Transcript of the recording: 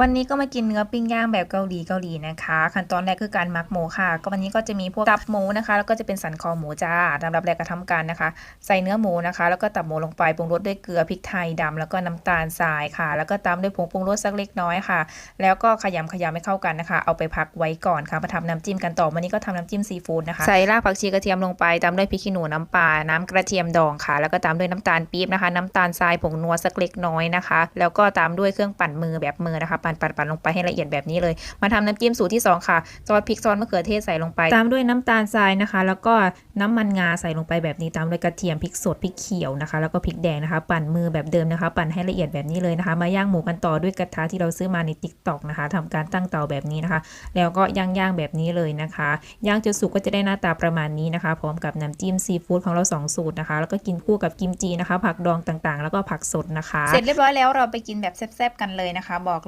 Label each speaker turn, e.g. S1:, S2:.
S1: วันนี้ก็มากินเนื้อปิ้งย่างแบบเกาหลีเกาหลีนะคะ ขั้นตอนแรกคือการหมักหมูค่ะ ก็วันนี้ก็จะมีพวกตับหมูนะคะ แล้วก็จะเป็นสันคอหมูจ้าลำดับแรกก็ทำการนะคะ ใส่เนื้อหมูนะคะ แล้วก็ตับหมูลงไปปรุงรสด้วยเกลือพริกไทยดำแล้วก็น้ำตาลทรายค่ะ แล้วก็ตามด้วยผงปรุงรสสักเล็กน้อยค่ะ แล้วก็ขยำขยำให้เข้ากันนะคะ เอาไปพักไว้ก่อนค่ะมาทำน้ำจิ้มกันต่อวันนี้ก็ทำน้ำจิ้มซีฟู้ดนะคะใส่รากผักชีกระเทียมลงไปตามด้วยพริกขี้หนูน้ำปลาน้ำกระเทียมดองค่ะ แล้วก็ตามด้วยน้ำตาลปี๊บนะคะ น้ำตาลทรายผงนัวสักเล็กน้อยนะคะ แล้วก็ตามด้วยเครื่องปั่นมือแบบมือนะคะปั่นปั่นปั่นลงไปให้ละเอียดแบบนี้เลย มาทำน้ำจิ้มสูตรที่ 2 ค่ะ ซอสพริกซอสมะเขือเทศใส่ลงไป ตามด้วยน้ำตาลทรายนะคะ แล้วก็น้ำมันงาใส่ลงไปแบบนี้ตามด้วยกระเทียมพริกสดพริกเขียวนะคะ แล้วก็พริกแดงนะคะ ปั่นมือแบบเดิมนะคะ ปั่นให้ละเอียดแบบนี้เลยนะคะ มาย่างหมูกันต่อด้วยกระทะที่เราซื้อมาในติ๊กต็อกนะคะทำการตั้งเตาแบบนี้นะคะ แล้วก็ย่างย่างๆแบบนี้เลยนะคะย่างจนสุกก็จะได้หน้าตาประมาณนี้นะคะ พร้อมกับน้ำจิ้มซีฟู้ดของเราสองสูตรนะคะ แล้วก็กินคู่กับกิมจีนะคะ ผักดองต่างๆ แล้วก็ผักสดนะคะ เสร็จเรียบร้อยแล้วเราไปกินแบบแซ่บๆกันเลยนะคะ บอก